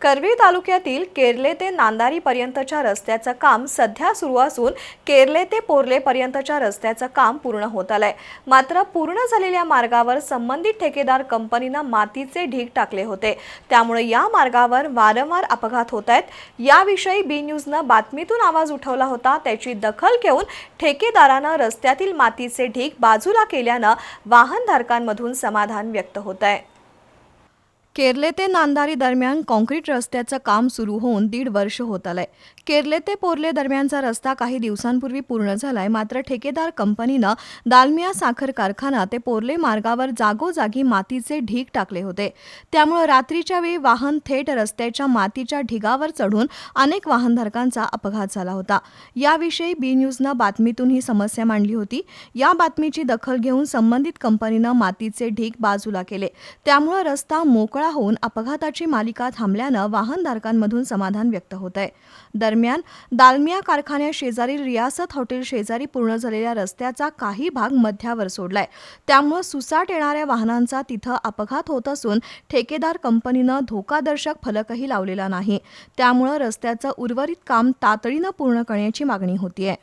करवी तालुक्यातील केरले ते नांदारीपर्यंतच्या रस्त्याचं काम सध्या सुरू असून केरले ते पोर्लेपर्यंतच्या रस्त्याचं काम पूर्ण होत आलंय. मात्र पूर्ण झालेल्या मार्गावर संबंधित ठेकेदार कंपनीनं मातीचे ढीग टाकले होते. त्यामुळे या मार्गावर वारंवार अपघात होत आहेत. याविषयी बी न्यूजनं बातमीतून आवाज उठवला होता. त्याची दखल घेऊन ठेकेदारानं रस्त्यातील मातीचे ढीग बाजूला केल्यानं वाहनधारकांमधून समाधान व्यक्त होत आहे केरले ते नांदारी दरम्यान कॉन्क्रीट रस्त्याचं काम सुरू होऊन दीड वर्ष होत आलंय. केरले ते पोर्ले दरम्यानचा रस्ता काही दिवसांपूर्वी पूर्ण झालाय मात्र ठेकेदार कंपनीनं दालमिया साखर कारखाना ते पोर्ले मार्गावर जागोजागी मातीचे ढीग टाकले होते. त्यामुळे रात्रीच्या वेळी वाहन थेट रस्त्याच्या मातीच्या ढिगावर चढून अनेक वाहनधारकांचा अपघात झाला होता. याविषयी बी न्यूजनं बातमीतून ही समस्या मांडली होती. या बातमीची दखल घेऊन संबंधित कंपनीनं मातीचे ढीग बाजूला केले. त्यामुळे रस्ता मोकळा होऊन अपघाताची मालिका थांबल्यानं वाहनधारकांमधून समाधान व्यक्त होत आहे दरम्यान दालमिया कारखान्या शेजारी रियासत हॉटेल शेजारी पूर्ण झालेल्या रस्त्याचा काही भाग मध्यावर सोडलाय. त्यामुळे सुसाट येणाऱ्या वाहनांचा तिथं अपघात होत असून ठेकेदार कंपनीनं धोकादर्शक फलकही लावलेला नाही. त्यामुळं रस्त्याचं उर्वरित काम तातडीनं पूर्ण करण्याची मागणी होतीये.